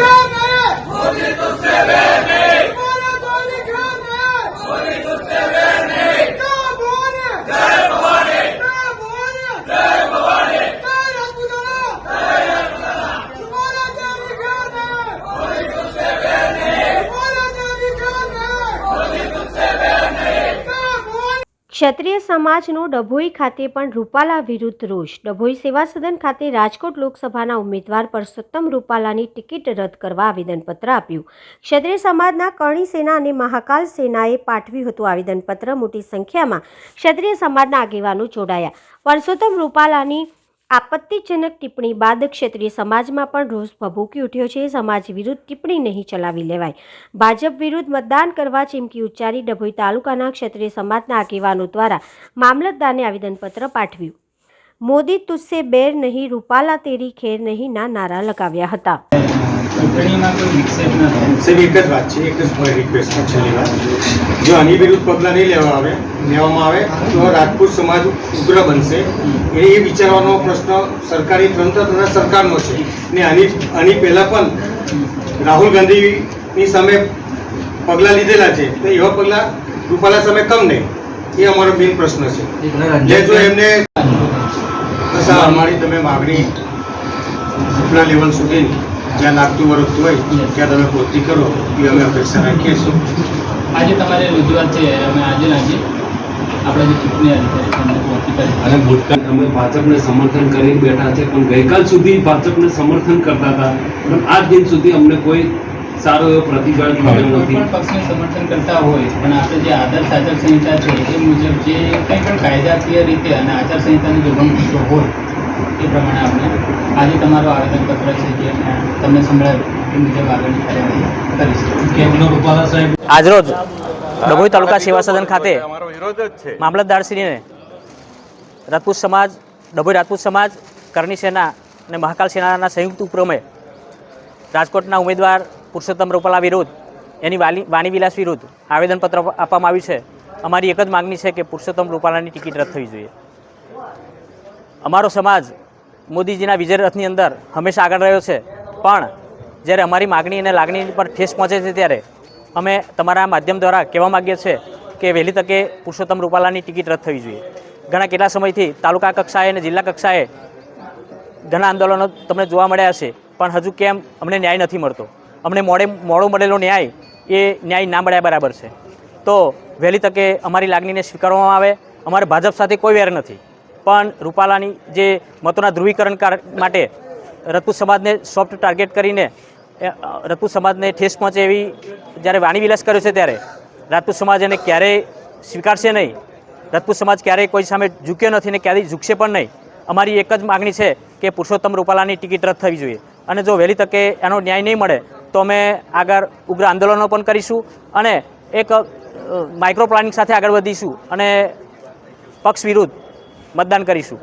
gobierno! ¡Músico se bebe! ક્ષત્રિય સમાજનો ડભોઈ ખાતે પણ રૂપાલા વિરુદ્ધ રોષ. ડભોઈ સેવા સદન ખાતે રાજકોટ લોકસભાના ઉમેદવાર પરસોત્તમ રૂપાલાની ટિકિટ રદ કરવા આવેદનપત્ર આપ્યું. ક્ષત્રિય સમાજના કરણી સેના અને મહાકાલ સેનાએ પાઠવ્યું હતું આવેદનપત્ર. મોટી સંખ્યામાં ક્ષત્રિય સમાજના આગેવાનો જોડાયા. પરસોત્તમ રૂપાલાની આપત્તિજનક ટિપ્પણી બાદ ક્ષેત્રીય સમાજમાં પણ રોષ ભભૂકી ઉઠ્યો છે. સમાજ વિરુદ્ધ ટિપ્પણી નહીં ચલાવી લેવાય. ભાજપ વિરુદ્ધ મતદાન કરવા ચીમકી ઉચ્ચારી ડભોઈ તાલુકાના ક્ષેત્રીય સમાજના આગેવાનો દ્વારા મામલતદારને આવેદનપત્ર પાઠવ્યું. મોદી તુસ્સે બેર નહીં, રૂપાલા તેરી ખેર નહીં ના નારા લગાવ્યા હતા. ચૂંટણીમાં કોઈ વિક્ષેપ ન સાહેબ એક જ વાત છે એક જ મારી રિક્વેસ્ટ છે છેલ્લી વાત જો આની વિરુદ્ધ પગલાં નહીં લેવા આવે લેવામાં આવે તો રાજપૂત સમાજ ઉગ્ર બનશે. એ વિચારવાનો પ્રશ્ન સરકારી તંત્ર તથા સરકારનો છે. ને આની આની પહેલાં પણ રાહુલ ગાંધીની સામે પગલાં લીધેલા છે. તો એવા પગલાં રૂપાલા સામે કમ નહીં. એ અમારો મેઇન પ્રશ્ન છે. જે જો એમને અમારી તમે માગણી ઉપલા લેવલ સુધી જ્યાં લાગતું વળગતું હોય ત્યાં તમે પૂર્તિ કરો એ અમે અપેક્ષા રાખીએ છીએ. આજે તમારે રજૂઆત છે અમે આજે ને આજે આપણે જે પહોંચી અને ભૂતકાળ અમે ભાજપને સમર્થન કરી બેઠા છે પણ ગઈકાલ સુધી ભાજપને સમર્થન કરતા હતા. પણ આજ દિન સુધી અમને કોઈ સારો એવો પ્રતિકાર મળ્યો નથી. પણ પક્ષને સમર્થન કરતા હોય પણ આપણે જે આદર્શ આચાર સંહિતા છે એ મુજબ જે કંઈ પણ કાયદાકીય રીતે અને આચાર સંહિતાની જો ભંગ થતો હોય એ પ્રમાણે આપણે આજે તમારું આવેદનપત્ર છે જે તમને સંભળાવ્યું એ મુજબ આગળની કાર્યવાહી કરીશું. કેમનો રૂપાલા સાહેબ? આજરોજ ડભોઈ તાલુકા સેવા સદન ખાતે મામલતદારશ્રીને રાજપૂત સમાજ ડભોઈ રાજપૂત સમાજ કરણી સેના અને મહાકાલ સેનાના સંયુક્ત ઉપક્રમે રાજકોટના ઉમેદવાર પુરુષોત્તમ રૂપાલા વિરુદ્ધ એની વાલી વાણીવિલાસ વિરુદ્ધ આવેદનપત્ર આપવામાં આવ્યું છે. અમારી એક જ માગણી છે કે પુરુષોત્તમ રૂપાલાની ટિકિટ રદ થવી જોઈએ. અમારો સમાજ મોદીજીના વિજય રથની અંદર હંમેશા આગળ રહ્યો છે. પણ જ્યારે અમારી માગણી અને લાગણી પર ઠેસ પહોંચે છે ત્યારે અમે તમારા માધ્યમ દ્વારા કહેવા માગીએ છીએ કે વહેલી તકે પુરુષોત્તમ રૂપાલાની ટિકિટ રદ થવી જોઈએ. ઘણા કેટલા સમયથી તાલુકા કક્ષાએ અને જિલ્લા કક્ષાએ ઘણા આંદોલનો તમને જોવા મળ્યા હશે, પણ હજુ કેમ અમને ન્યાય નથી મળતો? અમને મોડે મોડો મળેલો ન્યાય એ ન્યાય ના મળ્યા બરાબર છે. તો વહેલી તકે અમારી લાગણીને સ્વીકારવામાં આવે. અમારે ભાજપ સાથે કોઈ વેર નથી. પણ રૂપાલાની જે મતોના ધ્રુવીકરણ કાર- માટે રતુ સમાજને સોફ્ટ ટાર્ગેટ કરીને અ, સમાજને ઠેસ પહોંચે એવી જ્યારે વાણીવિલાસ કર્યો છે ત્યારે રાજપૂત સમાજ એને ક્યારેય સ્વીકારશે નહીં. રાજપૂત સમાજ ક્યારેય કોઈ સામે ઝૂક્યો નથી ને ક્યારેય ઝૂકશે પણ નહીં. અમારી એક જ માગણી છે કે પુરુષોત્તમ રૂપાલાની ટિકિટ રદ થવી જોઈએ. અને જો વહેલી તકે એનો ન્યાય નહીં મળે તો અમે આગળ ઉગ્ર આંદોલનો પણ કરીશું અને એક માઇક્રો પ્લાનિંગ સાથે આગળ વધીશું. અને પક્ષ વિરુદ્ધ મતદાન કરીશું.